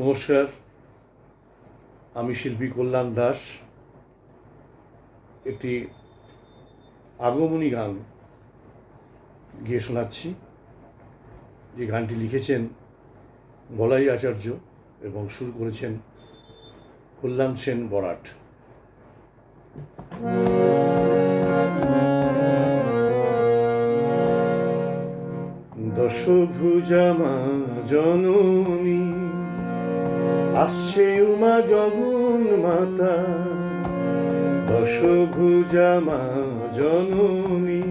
নমস্কার, আমি শিল্পী কল্যাণ দাস। একটি আগমনী গান গিয়ে শোনাচ্ছি, যে গানটি লিখেছেন বলাই আচার্য এবং সুর করেছেন কল্যাণ সেন বরাট। দশভুজা মা জননী আসছে উমা জগন মাতা, দশভুজা মা জননী।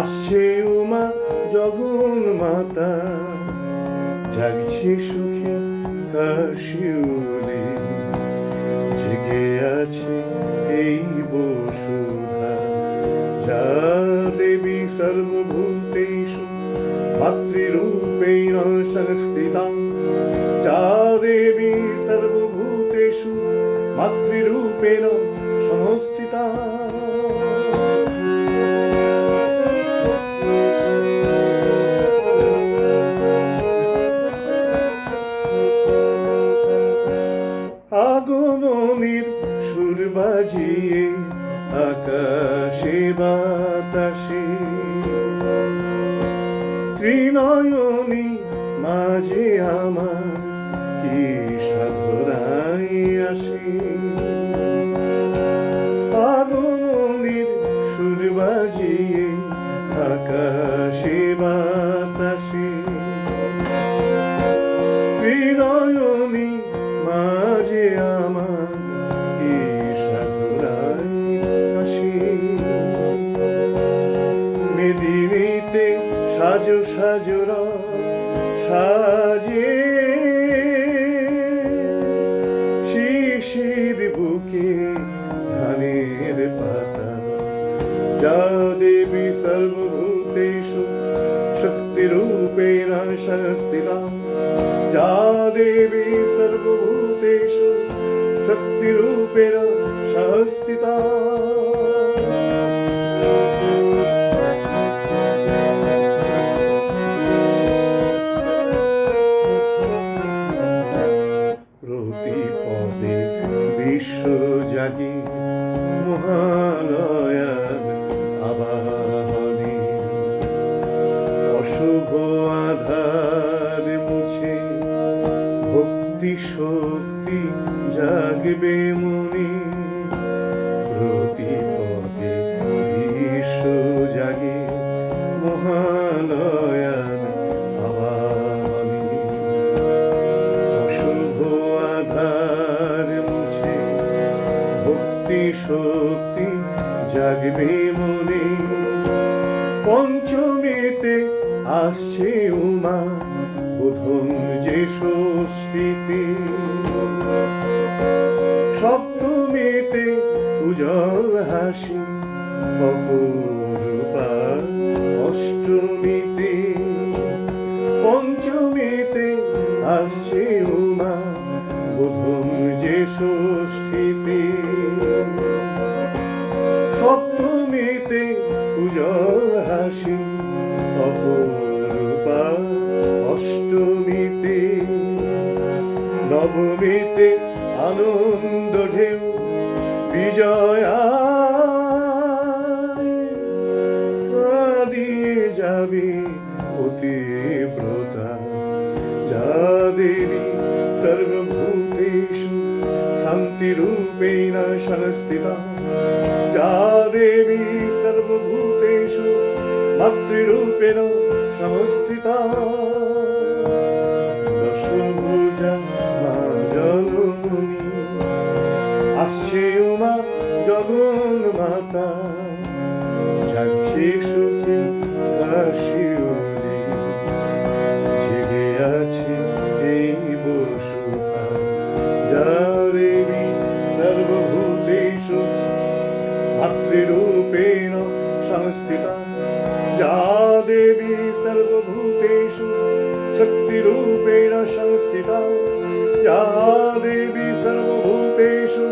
আসছে উমা জগন মাতা, জাগছে সুখে কাশিউলি। জেগে আছে এই বসুধা, যা দেবী সর্বভূতেষু মাতৃরূপেণ সংস্থিতা যা মাতৃরূপেণ সংস্থিতা আগমনের সুর বাজিয়ে আকাশে বাতাসে ত্রিনয়নী মাঝে আমার কি সাধনাই আসে। শক্তিরূপেণ সংস্থিতা যা দেবী সর্বভূতেষু শক্তিরূপেণ শক্তি জাগবে মনে। প্রতি পদে বিশ্ব জাগে মহালয়ার আবাহনে। অশুভ আধার মুছে ভক্তি শক্তি জাগবে মনে। পঞ্চমীতে আসছে উমা বোধন যে ষষ্ঠীতে সপ্তমীতে উজ্জ্বল হাসি, অপরূপা অষ্টমীতে। পঞ্চমীতে আসছে উমা বোধন যে ষষ্ঠীতে সপ্তমীতে উজ্জ্বল হাসি, অপরূপা অষ্টমীতে, নবমীতে আনন্দ ঢেউ বিজয়া কাঁদিয়ে যাবে অতিব্রতা যা দেবী সর্বভূতেষু শান্তিরূপেণ সংস্থিতা যা দেবী সর্বভূতেষু মাতৃরূপেণ সংস্থিতা দশভুজা মা জননী আসছে উমা জগন মাতা জাগছে সুখে কাশিউলি জেগে আছে এই বসুধা যা দেবী সর্বভূতেষু। মাতৃরূপেণ देवी सर्वभूतेषु शक्तिरूपेण संस्थिता या देवी सर्वभूतेषु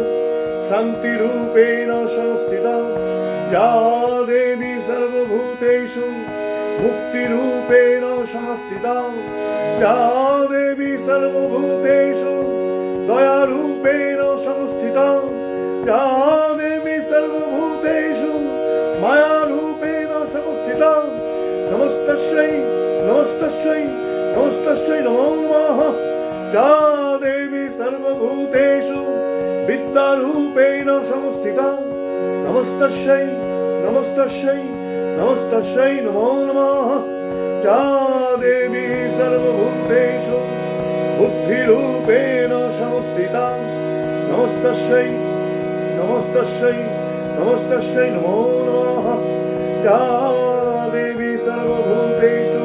शान्तिरूपेण संस्थिता या देवी सर्वभूतेषु मुक्तिरूपेण संस्थिता या देवी सर्वभूतेषु दयारूपेण संस्थिता या देवी सर्वभूतेषु माया নমস্তস্যৈ নমস্তস্যৈ নমস্তস্যৈ নমো নমঃ। যা দেবী সর্বভূতেষু বিদ্যারূপেণ সংস্থিতা নমস্তস্যৈ নমস্তস্যৈ নমস্তস্যৈ নমো নমঃ। যা দেবী সর্বভূতেষু বুদ্ধিরূপেণ সংস্থিতা নমস্তস্যৈ নমস্তস্যৈ নমস্তস্যৈ নমো নমঃ। যা দেবী সর্বভূতেষু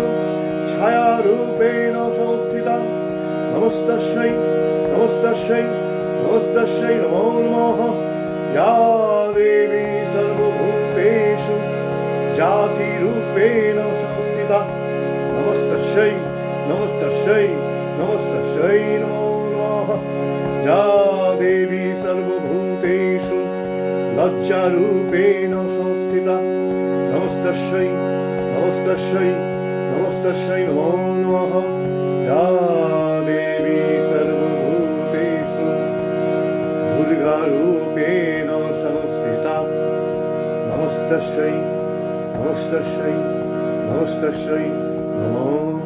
ছায়ারূপেণ সংস্থিতা নমস্তস্যৈ নমস্তস্যৈ নমস্তস্যৈ নমো নমঃ ইয়া দেবী সর্বভূতেষু জাতিরূপেণ সংস্থিতা নমস্তস্যৈ নমস্তস্যৈ নমস্তস্যৈ নমো নমঃ যা দেবী সর্বভূতেষু লজ্জারূপেণ সংস্থিতা নমস্তস্যৈ নমস্তস্যই নমস্তস্যই নমো নমঃ। ইয়া দেবী সর্বভূতেষু দুর্গারূপেণ সংস্থিতা নমস্তস্যই নমস্তস্যই নমস্তস্যই নমো